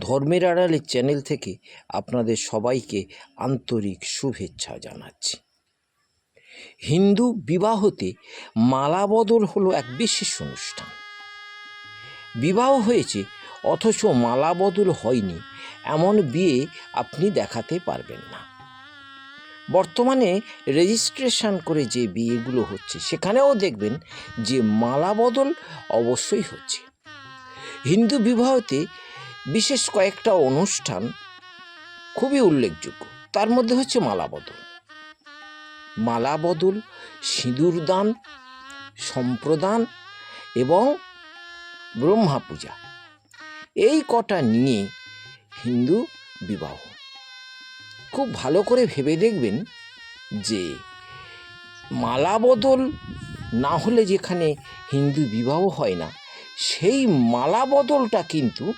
ধর্মের আড়ালের চ্যানেল থেকে আপনাদের সবাইকে আন্তরিক শুভেচ্ছা জানাচ্ছি। হিন্দু বিবাহতে মালাবদল হলো এক বিশেষ অনুষ্ঠান। বিবাহ হয়েছে, অথচ মালাবদল হয়নি, এমন বিয়ে আপনি দেখাতে পারবেন না। বর্তমানে রেজিস্ট্রেশন করে যে বিয়েগুলো হচ্ছে, সেখানেও দেখবেন যে মালা বদল অবশ্যই হচ্ছে। হিন্দু বিবাহতে বিশেষ কয়েকটা অনুষ্ঠান খুবই উল্লেখযোগ্য। তার মধ্যে হচ্ছে মালা বদল। মালা বদল, সিঁদুর দান, সম্প্রদান এবং ব্রহ্মা পূজা। এই কটা নিয়ে হিন্দু বিবাহ। খুব ভালো করে ভেবে দেখবেন যে মালা বদল না হলে যেখানে হিন্দু বিবাহ হয় না, সেই মালা বদলটা কিন্তু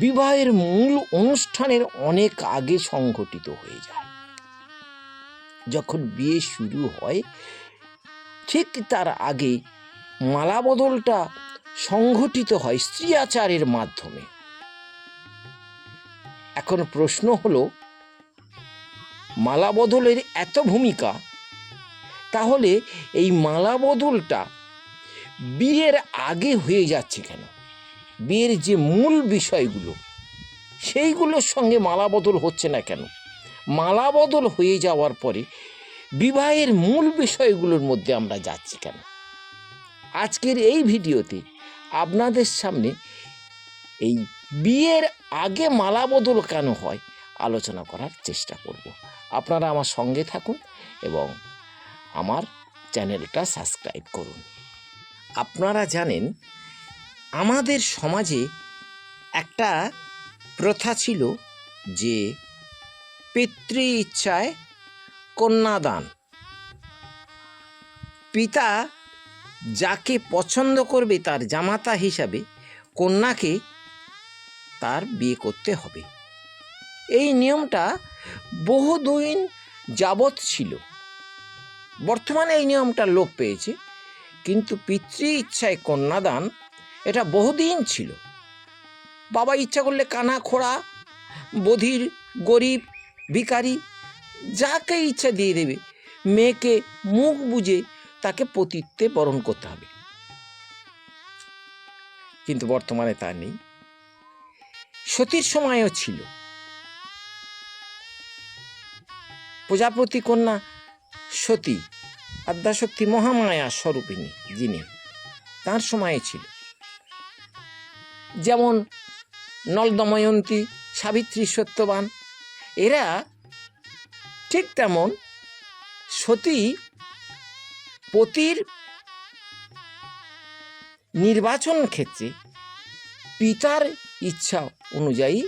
বিবাহের মূল অনুষ্ঠানের অনেক আগে সংঘটিত হয়ে যায়। যখন বিয়ে শুরু হয়, ঠিক তার আগে মালা বদলটা সংঘটিত হয় স্ত্রী আচারের মাধ্যমে। এখন প্রশ্ন হলো মালা বদলের এত ভূমিকা, তাহলে এই মালা বদলটা বিয়ের আগে হয়ে যাচ্ছে কেন? বিয়ের যে মূল বিষয়গুলো, সেইগুলোর সঙ্গে মালা বদল হচ্ছে না কেন? মালা বদল হয়ে যাওয়ার পরে বিবাহের মূল বিষয়গুলোর মধ্যে আমরা যাচ্ছি কেন? আজকের এই ভিডিওতে আপনাদের সামনে এই বিয়ের আগে মালা বদল কেন হয় আলোচনা করার চেষ্টা করব। আপনারা আমার সঙ্গে থাকুন এবং আমার চ্যানেলটা সাবস্ক্রাইব করুন। আপনারা জানেন আমাদের সমাজে একটা প্রথা ছিল যে পিতৃ ইচ্ছায় কন্যাদান। পিতা যাকে পছন্দ করবে তার জামাতা হিসাবে কন্যাকে তার বিয়ে করতে হবে। এই নিয়মটা বহুদিন যাবৎ ছিল। বর্তমানে এই নিয়মটা লোপ পেয়েছে। কিন্তু পিতৃ ইচ্ছায় কন্যাদান এটা বহুদিন ছিল। বাবা ইচ্ছা করলে কানা, খোড়া, বধির, গরিব, ভিখারি, যাকে ইচ্ছা দিয়ে দেবে, মেয়েকে মুখ বুঝে তাকে পতিত্বে বরণ করতে হবে। কিন্তু বর্তমানে তা নেই। সতীর সময়ও ছিল। প্রজাপতি কন্যা সতী, আদ্যাশক্তি মহামায়া স্বরূপিণী যিনি, তার সময়ে ছিল। যেমন নল দময়ন্তী সাবিত্রী সত্যবান, এরা ঠিক তেমন সতী পতির নির্বাচন ক্ষেত্রে পিতার ইচ্ছা অনুযায়ী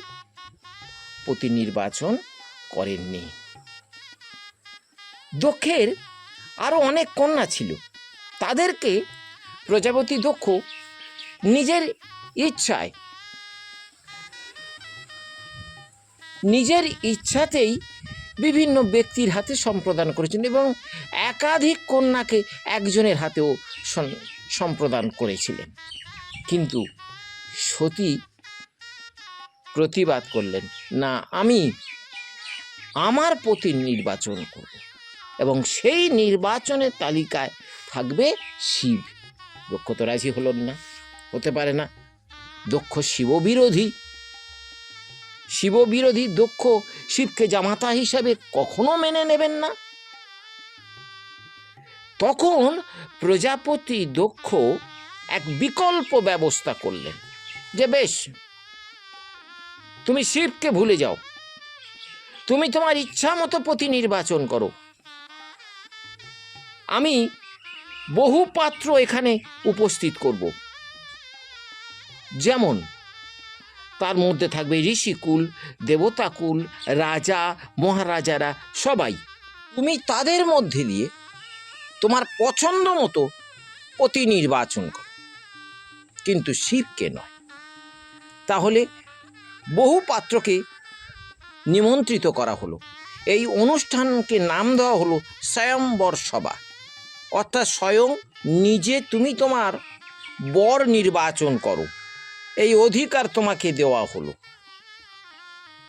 পতি নির্বাচন করেননি। দক্ষের আরও অনেক কন্যা ছিল, তাদেরকে প্রজাপতি দক্ষ নিজের ইচ্ছায় নিজের ইচ্ছাতেই বিভিন্ন ব্যক্তির হাতে সম্প্রদান করেছেন এবং একাধিক কন্যাকে একজনের হাতেও সম্প্রদান করেছিলেন। কিন্তু সতী প্রতিবাদ করলেন, না, আমি আমার প্রতি নির্বাচন করব এবং সেই নির্বাচনের তালিকায় থাকবে শিব। দক্ষ তো রাজি হলেন না, হতে পারে না। দক্ষ শিব বিরোধী শিব বিরোধী দক্ষ শিবকে জামাতা হিসাবে কখনো মেনে নেবেন না। তখন প্রজাপতি দক্ষ এক বিকল্প ব্যবস্থা করলেন যে বেশ, তুমি শিবকে ভুলে যাও। তুমি তোমার ইচ্ছা মতো পতি নির্বাচন করো। আমি বহু পাত্র এখানে উপস্থিত করব। যেমন, তার মধ্যে থাকবে ঋষিকুল, দেবতাকুল, রাজা, মহারাজারা, সবাই। তুমি তাদের মধ্যে দিয়ে তোমার পছন্দ মতো পতি নির্বাচন করো। কিন্তু শিবকে নয়। তাহলে বহু পাত্রকে নিমন্ত্রিত করা হলো। এই অনুষ্ঠানকে নাম দেওয়া হলো স্বয়ম্বর সভা। অর্থাৎ স্বয়ং নিজে তুমি তোমার বর নির্বাচন করো। এই অধিকার তোমাকে দেওয়া হলো।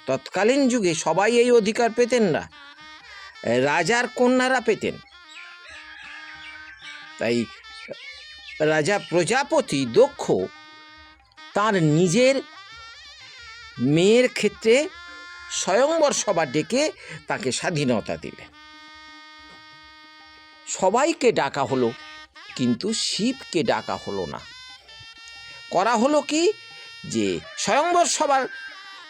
তৎকালীন যুগে সবাই এই অধিকার পেতেন না। রাজার কন্যারা পেতেন। তাই রাজা প্রজাপতি দক্ষ, তার নিজের মেয়ের ক্ষেত্রে স্বয়ংবর সভা ডেকে তাকে স্বাধীনতা দিলেন। সবাইকে ডাকা হলো, কিন্তু শিবকে ডাকা হলো না। করা হলো কি? যে স্বয়ংবর সভার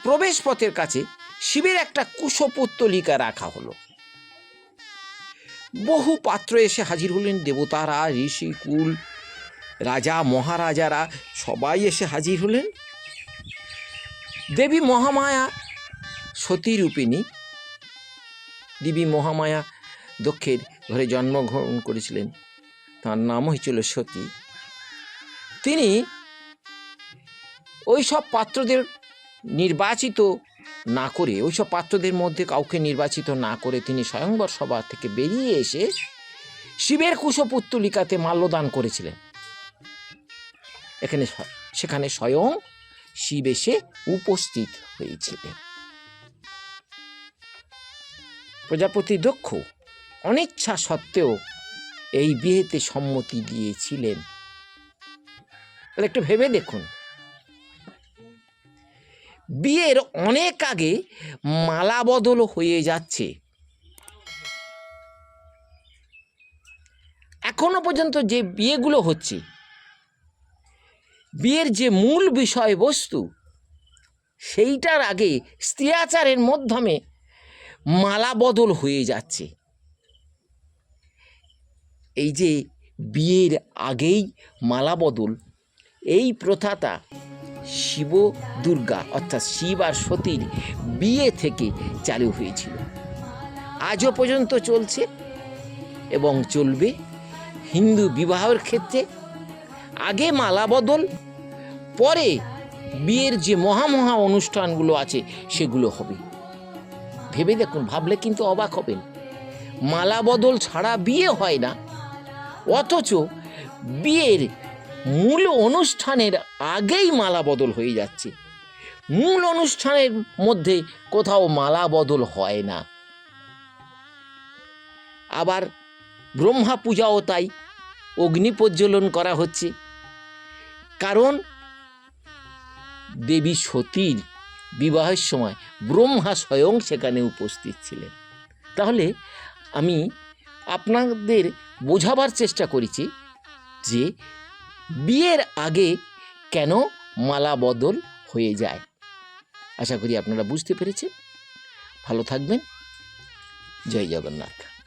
প্রবেশ পথের কাছে শিবের একটা কুশপুত্তলিকা রাখা হলো। বহু পাত্র এসে হাজির হলেন, দেবতারা ঋষি কুল রাজা, মহারাজারা, সবাই এসে হাজির হলেন। দেবী মহামায়া সতী রূপিণী দেবী মহামায়া দক্ষের ঘরে জন্মগ্রহণ করেছিলেন। তার নাম হয়েছিল সতী। তিনি ওই সব পাত্রদের নির্বাচিত না করে ওই সব পাত্রদের মধ্যে কাউকে নির্বাচিত না করে তিনি স্বয়ংবর সভা থেকে বেরিয়ে এসে শিবের কুশপুত্তলিকাতে মাল্যদান করেছিলেন। এখানে সেখানে স্বয়ং শিব এসে উপস্থিত হয়েছিলেন। প্রজাপতি দক্ষ অনিচ্ছা সত্ত্বেও এই বিয়েতে সম্মতি দিয়েছিলেন। একটু ভেবে দেখুন। বিয়ের অনেক আগে মালা বদল হয়ে যাচ্ছে। এখনও পর্যন্ত যে বিয়েগুলো হচ্ছে, বিয়ের যে মূল বিষয়বস্তু, সেইটার আগে স্ত্রীয়াচারের মাধ্যমে মালা বদল হয়ে যাচ্ছে। এই যে বিয়ের আগেই মালা বদল, এই প্রথাটা শিব, দুর্গা, অর্থাৎ শিব আর সতীর বিয়ে থেকে চালু হয়েছিল। আজও পর্যন্ত চলছে এবং চলবে হিন্দু বিবাহের ক্ষেত্রে। আগে মালা বদল, পরে বিয়ের যে মহা মহা অনুষ্ঠানগুলো আছে সেগুলো হবে। ভেবে দেখুন, ভাবলে কিন্তু অবাক হবেন। মালা বদল ছাড়া বিয়ে হয় না, অথচ বিয়ের মূল অনুষ্ঠানের আগেই মালা বদল হয়ে যাচ্ছে। মূল অনুষ্ঠানের মধ্যে কোথাও মালা বদল হয় না। আবার ব্রহ্মা পূজাও তাই, অগ্নি প্রজ্বলন করা হচ্ছে। কারণ দেবী সতীর বিবাহের সময় ব্রহ্মা স্বয়ং সেখানে উপস্থিত ছিলেন। তাহলে আমি আপনাদের বোঝাবার চেষ্টা করেছি যে বিয়ের আগে কেন মালা বদল হয়ে যায়? আশা করি আপনারা বুঝতে পেরেছেন। ভালো থাকবেন। জয় জগন্নাথ।